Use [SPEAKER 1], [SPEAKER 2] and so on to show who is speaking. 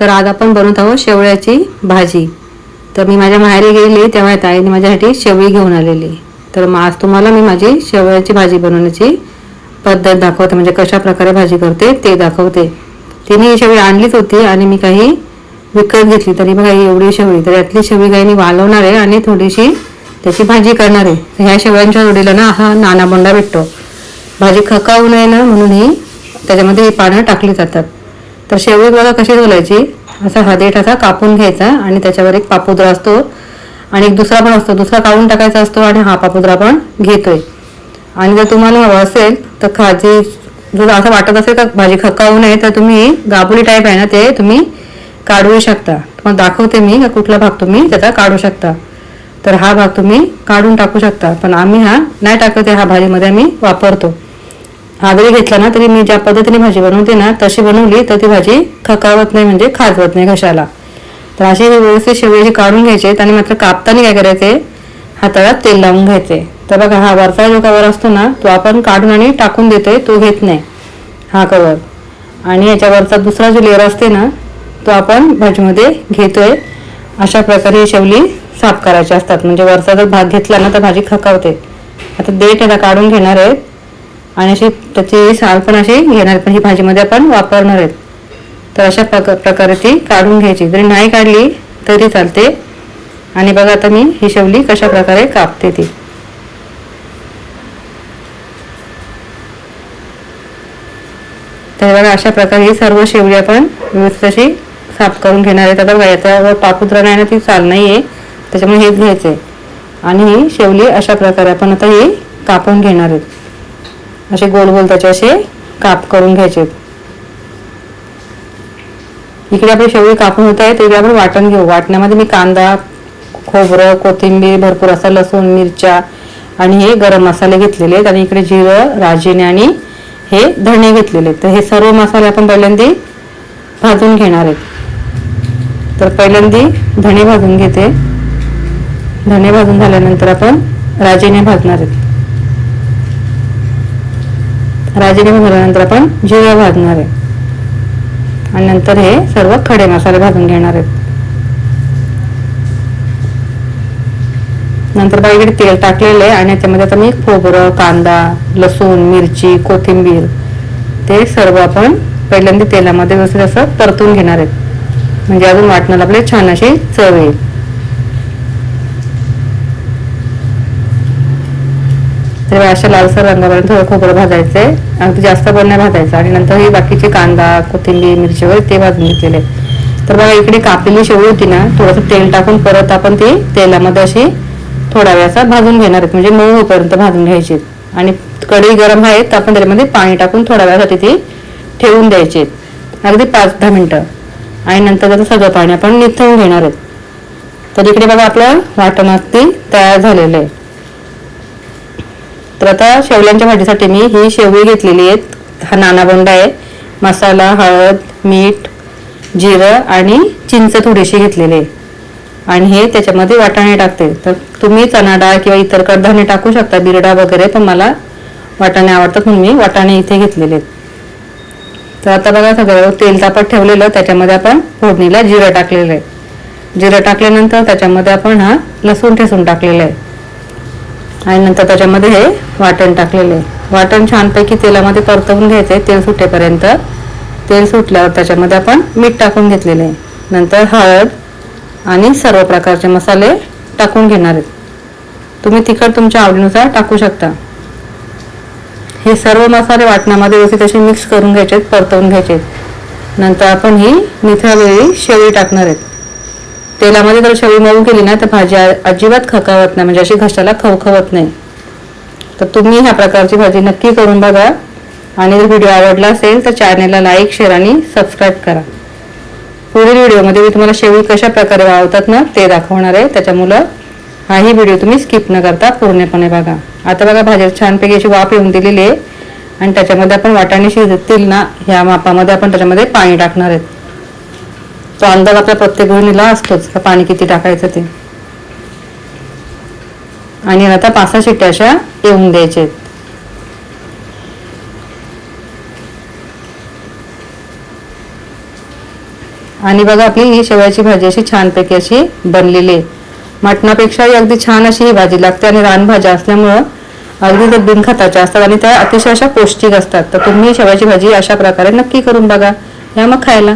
[SPEAKER 1] तर आज आपण बनवत आहोत शेवळ्याची भाजी. तर मी माझ्या माहेरी गेली तेव्हा ताईने माझ्यासाठी शेवळी घेऊन आलेली. तर मग आज तुम्हाला मी माझी शेवळ्याची भाजी बनवण्याची पद्धत दाखवते म्हणजे कशा प्रकारे भाजी करते ते दाखवते. तिने ही शेवळी आणलीच होती आणि मी काही विकत घेतली. तरी बघा ही एवढी शेवळी तर यातली शेवळी काही मी वालवणार आहे आणि थोडीशी त्याची भाजी करणार आहे. ह्या शेवळ्यांच्या जोडीला ना हा नाना बोंडा भेटतो. भाजी खकावू नये ना म्हणून ही त्याच्यामध्ये ही पानं टाकली जातात. तर शेवळी बघा कशी घालायची असा हा देठ असा कापून घ्यायचा आणि त्याच्यावर एक पापुद्रा असतो. आणि एक दुसरा पण असतो. दुसरा काढून टाकायचा असतो आणि हा पापुद्रा पण घेतोय. आणि जर तुम्हाला हवं असेल तर खाजी जर असं वाटत असेल का भाजी खकावू नये तर तुम्ही गाबुली टाईप आहे ना ते तुम्ही काढू शकता. तुम्हाला दाखवते मी का कुठला भाग तुम्ही त्याचा काढू शकता. तर हा भाग तुम्ही काढून टाकू शकता. पण आम्ही हा नाही टाकत आहे हा भाजीमध्ये आम्ही वापरतो. हा जरी घेतला ना तरी मी ज्या पद्धतीने भाजी बनवते ना तशी बनवली तर ती भाजी खकावत नाही म्हणजे खाजवत नाही घशाला तर अशी व्यवस्थित शेवळी काढून घ्यायचे आणि मात्र कापताना काय करायचे? हाताला तेल लावून घ्यायचे. तर बघा हा वरचा जो कवर असतो ना तो आपण काढून आणि टाकून देतोय तो घेत नाही हा कवर. आणि याच्यावरचा दुसरा जो लेअर असते ना तो आपण भाजीमध्ये घेतोय. अशा प्रकारे ही शेवली साफ करायची असतात. म्हणजे वरचा जर भाग घेतला ना तर भाजी खकावते. आता देठ याला काढून घेणार आहेत. आणि असे त्याची साल पण अशी घेणार पण ही भाजीमध्ये आपण वापरणार आहेत. तर अशा प्रकारे ती काढून घ्यायची. जरी नाही काढली तरी चालते. आणि बघा आता मी ही शेवली कशा प्रकारे कापते ती. तर बघा अशा प्रकारे ही सर्व शेवली आपण व्यवस्थित अशी साफ करून घेणार आहेत. आता बघा याच्यावर पापुद्रा नाही ना ती चाल नाही आहे त्याच्यामुळे हेच घ्यायचं आहे आणि ही शेवली अशा प्रकारे आपण आता ही कापून घेणार आहेत. असे गोल गोल त्याचे असे काप करून घ्यायचे. इकडे आपली शेवळी कापून होत आहे तिकडे आपण वाटण घेऊ. वाटण्यामध्ये मी कांदा खोबरं कोथिंबीर भरपूर असा लसूण मिरच्या आणि हे गरम मसाले घेतलेले आहेत. आणि इकडे जिरं राजिने आणि हे धणे घेतलेले आहेत. तर हे सर्व मसाले आपण पहिल्यांदा भाजून घेणार आहेत. तर पहिल्यांदा धणे भाजून घेते. धणे भाजून झाल्यानंतर आपण राजेने भाजणार आहेत. राजगिरी झाल्यानंतर आपण जिरं भाजणार आहे. आणि नंतर हे सर्व खडे मसाले भाजून घेणार आहेत. नंतर बाईकडे तेल टाकलेलं आहे आणि त्यामध्ये आता मी खोबरं कांदा लसूण मिरची कोथिंबीर ते सर्व आपण पहिल्यांदा तेलामध्ये व्यवस्थित असं परतून घेणार आहेत. म्हणजे अजून वाटणाला आपले छान अशी चव येईल. तेव्हा अशा लालसर रंगापर्यंत थोडं खोबरं भाजायचं आहे अगदी जास्त पण नाही भाजायचं. आणि नंतर हे बाकीचे कांदा कोथिंबीर मिरची वगैरे ते भाजून घेतलेले. तर बघा इकडे कापलेली शेवळी होती ना थोडंसं तेल टाकून परत आपण ती तेलामध्ये अशी थोडा वेळ असा भाजून घेणार आहेत. म्हणजे मऊ होईपर्यंत भाजून घ्यायची. आणि कढई गरम आहे तर आपण त्याच्यामध्ये पाणी टाकून थोड्या वेळासाठी ती ठेवून द्यायची. अगदी पाच दहा मिनटं. आणि नंतर त्याचं सगळं पाणी आपण निथळून घेणार आहेत. तर इकडे बघा आपलं वाटण अगदी तयार झालेलं आहे. तर आता शेवल्यांच्या भाजीसाठी मी ही शेवळी घेतलेली आहेत. हा नाना बोंडा आहे. मसाला हळद मीठ जिरं आणि चिंच थोडीशी घेतलेली आहे. आणि हे त्याच्यामध्ये वाटाणे टाकते. तर तुम्ही चणा डाळ किंवा इतर कडधान्य टाकू शकता. बिरडा वगैरे पण मला वाटाणे आवडतात म्हणून मी वाटाणे इथे घेतलेले आहेत. तर आता बघा सगळं तेल तापत ठेवलेलं. त्याच्यामध्ये आपण फोडणीला जिरं टाकलेलं आहे. जिरं टाकल्यानंतर त्याच्यामध्ये आपण हा लसूण ठेसून टाकलेला आहे. आणि नंतर त्याच्यामध्ये हे वाटण टाकलेलं. आहे वाटण छानपैकी तेलामध्ये परतवून घ्यायचं तेल सुटेपर्यंत. तेल सुटल्यावर त्याच्यामध्ये आपण मीठ टाकून घेतलेले. आहे नंतर हळद आणि सर्व प्रकारचे मसाले टाकून घेणार आहेत. तुम्ही तिखट तुमच्या आवडीनुसार टाकू शकता. हे सर्व मसाले वाटण्यामध्ये व्यवस्थित असे मिक्स करून घ्यायचे आहेत परतवून घ्यायचे आहेत. नंतर आपण ही निथळलेली शेळी टाकणार आहेत. तेलामध्ये जर शेळी मऊ केली ना तर भाजी अजिबात खकावत नाही. म्हणजे अशी घशाला खवखवत नाही. तर तुम्ही ह्या प्रकारची भाजी नक्की करून बघा. आणि जर व्हिडिओ आवडला असेल तर चॅनेलला लाईक शेअर आणि सबस्क्राईब करा. पुढील व्हिडिओमध्ये मी तुम्हाला शेळी कशा प्रकारे वाळवतात ना ते दाखवणार आहे. त्याच्यामुळं हाही व्हिडिओ तुम्ही स्किप न करता पूर्णपणे बघा. आता बघा भाजी छानपैकी अशी वाफ येऊन दिलेली आहे. आणि त्याच्यामध्ये आपण वाटाणे शिजतील ना ह्या मापामध्ये आपण त्याच्यामध्ये पाणी टाकणार आहेत. तो अंदाज आपल्या प्रत्येक गृहिणीला असतोच का पाणी किती टाकायचं ते. आणि आता पाच सहा शिट्ट्या अशा येऊन द्यायच्या आहेत आणि बघा आपली ही शेवयाची भाजी अशी छानपैकी अशी बनलेली आहे. मटणापेक्षाही अगदी छान अशी ही भाजी लागते आणि रानभाज्या असल्यामुळं अगदी त्या बिनखताच्या असतात आणि त्या अतिशय अशा पौष्टिक असतात. तर तुम्ही शेवयाची भाजी अशा प्रकारे नक्की करून बघा. या मग खायला.